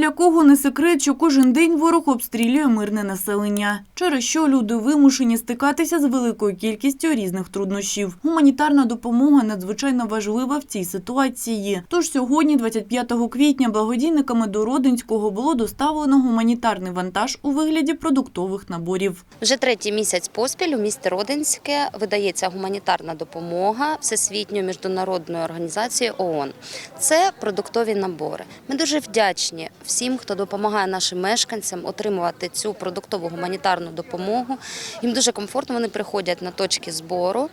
для кого не секрет, що кожен день ворог обстрілює мирне населення, через що люди вимушені стикатися з великою кількістю різних труднощів. Гуманітарна допомога надзвичайно важлива в цій ситуації. Тож сьогодні, 25 квітня, благодійниками до Родинського було доставлено гуманітарний вантаж у вигляді продуктових наборів. Вже третій місяць поспіль у місті Родинське видається гуманітарна допомога Всесвітньої міжнародної організації ООН. Це продуктові набори. Ми дуже вдячні всім, хто допомагає нашим мешканцям отримувати цю продуктову гуманітарну допомогу. Їм дуже комфортно. Вони приходять на точки збору.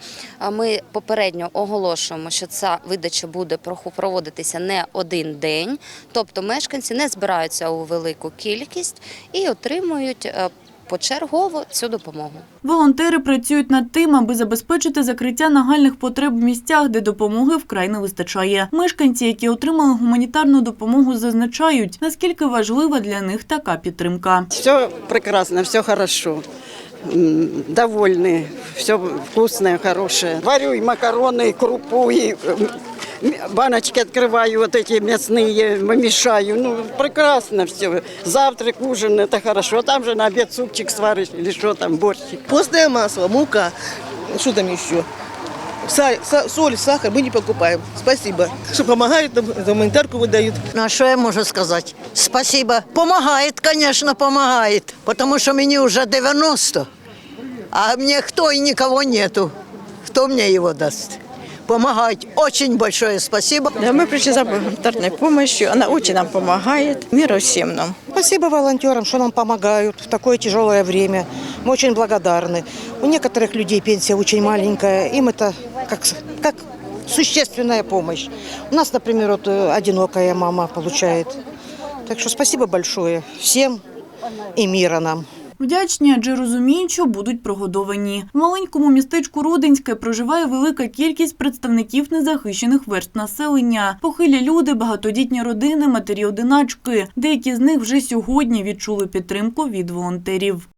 Ми попередньо оголошуємо, що ця видача буде проводитися не один день, тобто мешканці не збираються у велику кількість і отримують е, почергово цю допомогу. Волонтери працюють над тим, аби забезпечити закриття нагальних потреб в місцях, де допомоги вкрай не вистачає. Мешканці, які отримали гуманітарну допомогу, зазначають, наскільки важлива для них така підтримка. Все прекрасно, все хорошо. Довольны, все вкусное, хорошее. Варю и макароны, и крупу, и баночки открываю вот эти мясные, мешаю. Ну, прекрасно все. Завтрак, ужин, это хорошо. Там же на обед супчик сваришь или что там, борщик. Постное масло, мука, что там еще? Са- са- соль, сахар мы не покупаем. Спасибо. Что помогают, нам гуманитарку выдают. Ну, а що я можу сказати? Спасибо. Помогает, конечно, помогает. Потому что мне уже 90, а мне кто и никого нету. Кто мне его даст? Помогать. Очень большое спасибо. Да, мы пришли за гуманитарной помощью. Она очень нам помогает. Мира всем нам. Спасибо волонтерам, что нам помогают в такое тяжелое время. Мы очень благодарны. У некоторых людей пенсия очень маленькая, им это как, как существенная помощь. У нас, например, вот э, одинокая мама получает. Так что спасибо большое всем и мира нам. Вдячні, адже розуміють, що будуть прогодовані. В маленькому містечку Родинське проживає велика кількість представників незахищених верст населення. Похилі люди, багатодітні родини, матері-одиначки. Деякі з них вже сьогодні відчули підтримку від волонтерів.